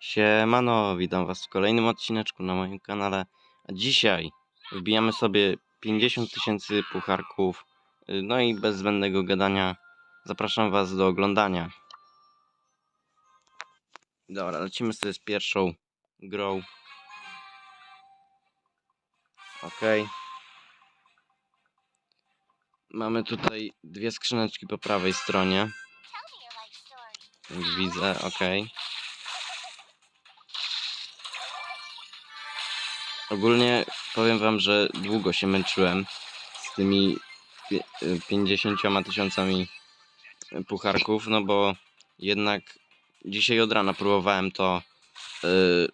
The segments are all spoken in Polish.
Siemano, witam was w kolejnym odcineczku na moim kanale. A dzisiaj wbijamy sobie 50 tysięcy pucharków. y, No i bez zbędnego gadania zapraszam was do oglądania. Dobra, lecimy sobie z pierwszą grą. Ok. Mamy tutaj dwie skrzyneczki po prawej stronie. Widzę, ok. Ogólnie powiem wam, że długo się męczyłem z tymi pie- y, 50 tysiącami pucharków, no bo jednak dzisiaj od rana próbowałem to y,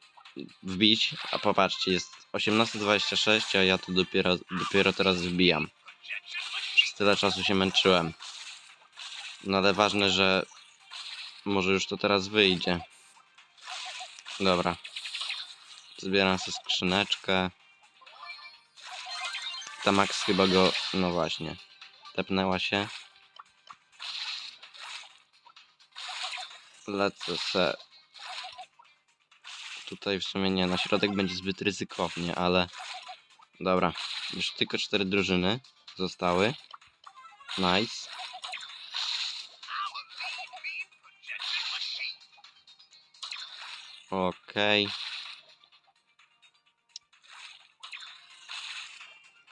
wbić, a popatrzcie, jest 18.26, a ja to dopiero, dopiero teraz wbijam. Przez tyle czasu się męczyłem. No ale ważne, że może już to teraz wyjdzie. Dobra. Zbieram sobie skrzyneczkę. Ta Max chyba go... No właśnie. Tepnęła się. Lecę se. Tutaj w sumie nie, na środek będzie zbyt ryzykownie, ale... Dobra. Już tylko cztery drużyny zostały. Nice. Okej.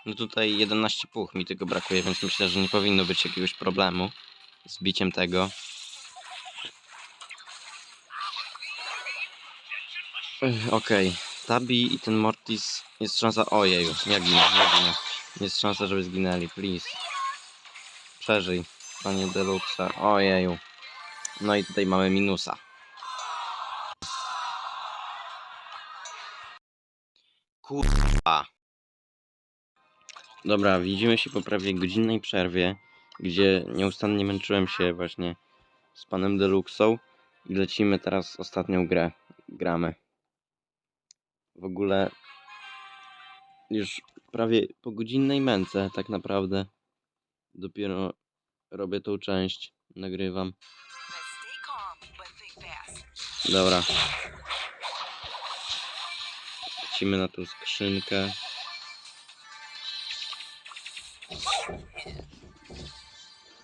No tutaj 11 puch mi tego brakuje, więc myślę, że nie powinno być jakiegoś problemu z biciem tego. Okej, Tabi i ten Mortis jest szansa... Ojeju, ja ginę, ja ginę. Jest szansa, żeby zginęli, please. Przeżyj, panie Deluxe. Ojeju. No i tutaj mamy minusa. Kurwa. Dobra, widzimy się po prawie godzinnej przerwie, gdzie nieustannie męczyłem się właśnie z panem Deluxą i lecimy teraz ostatnią grę. Gramy. W ogóle już prawie po godzinnej męce tak naprawdę dopiero robię tą część, nagrywam. Dobra. Lecimy na tą skrzynkę.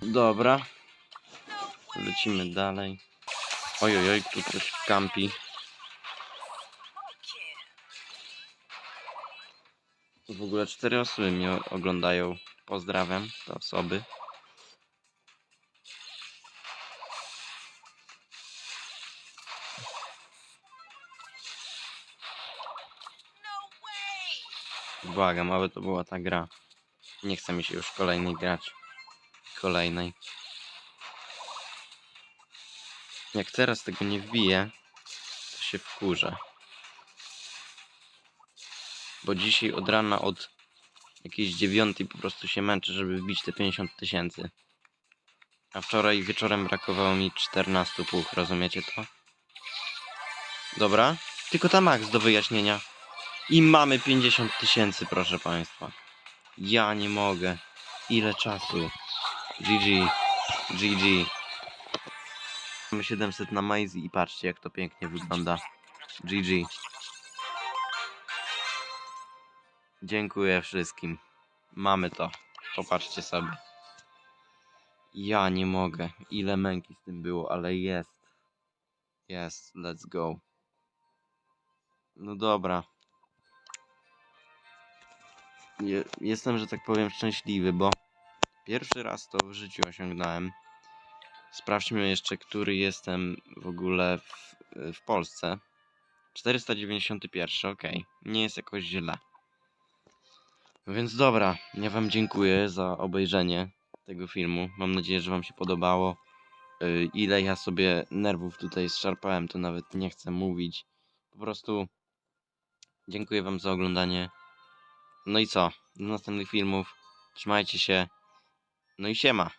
Dobra. Lecimy dalej. Ojojoj, tu ktoś kampi. W ogóle cztery osoby mnie oglądają. Pozdrawiam te osoby. Błagam, aby to była ta gra. Nie chce mi się już kolejnej grać. Kolejnej. Jak teraz tego nie wbiję, to się wkurzę. Bo dzisiaj od rana od jakiejś dziewiątej po prostu się męczę, żeby wbić te 50 tysięcy. A wczoraj wieczorem brakowało mi 14 puch, rozumiecie to? Dobra, tylko ta max do wyjaśnienia. I mamy 50 tysięcy, proszę Państwa. Ja nie mogę. Ile czasu? GG. GG. Mamy 700 na Maizy i patrzcie jak to pięknie wygląda. GG. Dziękuję wszystkim. Mamy to. Popatrzcie sobie. Ja nie mogę. Ile męki z tym było, ale jest. Jest, let's go. No dobra. Je, jestem, że tak powiem, szczęśliwy, bo pierwszy raz to w życiu osiągnąłem. Sprawdźmy jeszcze, który jestem w ogóle w, w Polsce. 491, ok. Nie jest jakoś źle. No Więc dobra, ja Wam dziękuję za obejrzenie tego filmu. Mam nadzieję, że Wam się podobało. Yy, Ile ja sobie nerwów tutaj zszarpałem, to nawet nie chcę mówić. Po prostu dziękuję Wam za oglądanie. No i co? Do następnych filmów. Trzymajcie się. No i siema.